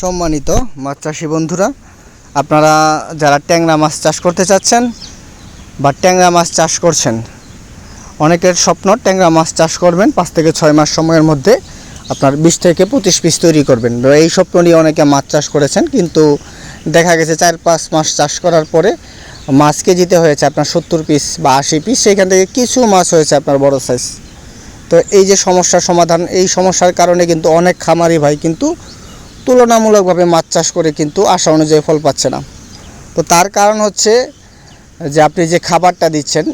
সম্মানিত মাছ চাষি বন্ধুরা, আপনারা যারা ট্যাংরা মাছ চাষ করতে চাচ্ছেন বা ট্যাংরা মাছ চাষ করছেন, অনেকের স্বপ্ন ট্যাংরা মাছ চাষ করবেন, পাঁচ থেকে ছয় মাস সময়ের মধ্যে আপনার বিশ থেকে পঁচিশ পিস তৈরি করবেন। এই স্বপ্ন নিয়ে অনেকে মাছ চাষ করেছেন, কিন্তু দেখা গেছে চার পাঁচ মাস চাষ করার পরে মাছ কেজিতে হয়েছে আপনার সত্তর পিস বা আশি পিস, সেখান থেকে কিছু মাছ হয়েছে আপনার বড় সাইজ তো এই যে সমস্যার সমাধান, এই সমস্যার কারণে কিন্তু অনেক খামারি ভাই কিন্তু তুলনামূলকভাবে মাছ চাষ করে কিন্তু আশা অনুযায়ী ফল পাচ্ছে না। তো তার কারণ হচ্ছে যে আপনি যে খাবারটা দিচ্ছেন,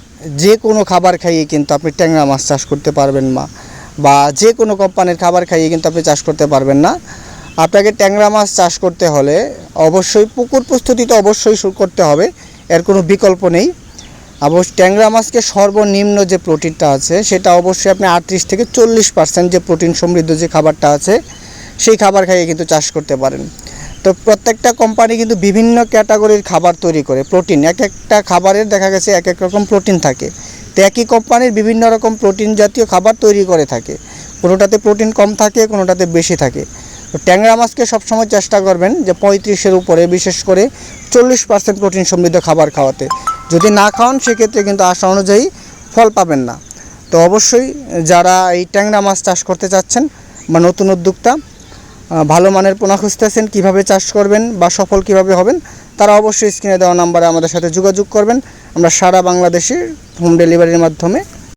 যে কোনো খাবার খাইয়ে কিন্তু আপনি ট্যাংরা মাছ চাষ করতে পারবেন না বা যে কোনো কোম্পানির খাবার খাইয়ে কিন্তু আপনি চাষ করতে পারবেন না। আপনাকে ট্যাংরা মাছ চাষ করতে হলে অবশ্যই পুকুর প্রস্তুতি তো অবশ্যই করতে হবে, এর কোনো বিকল্প নেই। অবশ্য ট্যাংরা মাছকে সর্বনিম্ন যে প্রোটিনটা আছে, সেটা অবশ্যই আপনি আটত্রিশ থেকে চল্লিশ পার্সেন্ট যে প্রোটিন সমৃদ্ধ যে খাবারটা আছে সেই খাবার খাইয়ে কিন্তু চাষ করতে পারেন। তো প্রত্যেকটা কোম্পানি কিন্তু বিভিন্ন ক্যাটাগরির খাবার তৈরি করে প্রোটিন এক একটা খাবারের দেখা গেছে এক এক রকম প্রোটিন থাকে। তো একই কোম্পানির বিভিন্ন রকম প্রোটিন জাতীয় খাবার তৈরি করে থাকে। কোনোটাতে প্রোটিন কম থাকে, কোনোটাতে বেশি থাকে। তো ট্যাংরা মাছকে সবসময় চেষ্টা করবেন যে পঁয়ত্রিশের উপরে, বিশেষ করে চল্লিশ পার্সেন্ট প্রোটিন সমৃদ্ধ খাবার খাওয়াতে। যদি না খাওয়ান, সেক্ষেত্রে কিন্তু আশা অনুযায়ী ফল পাবেন না। তো অবশ্যই যারা এই ট্যাংরা মাছ চাষ করতে চাচ্ছেন বা নতুন উদ্যোক্তা ভালো মানের পোনা খুঁজতেছেন, কীভাবে চাষ করবেন বা সফল কীভাবে হবেন, তারা অবশ্যই স্ক্রিনে দেওয়া নাম্বারে আমাদের সাথে যোগাযোগ করবেন। আমরা সারা বাংলাদেশে হোম ডেলিভারির মাধ্যমে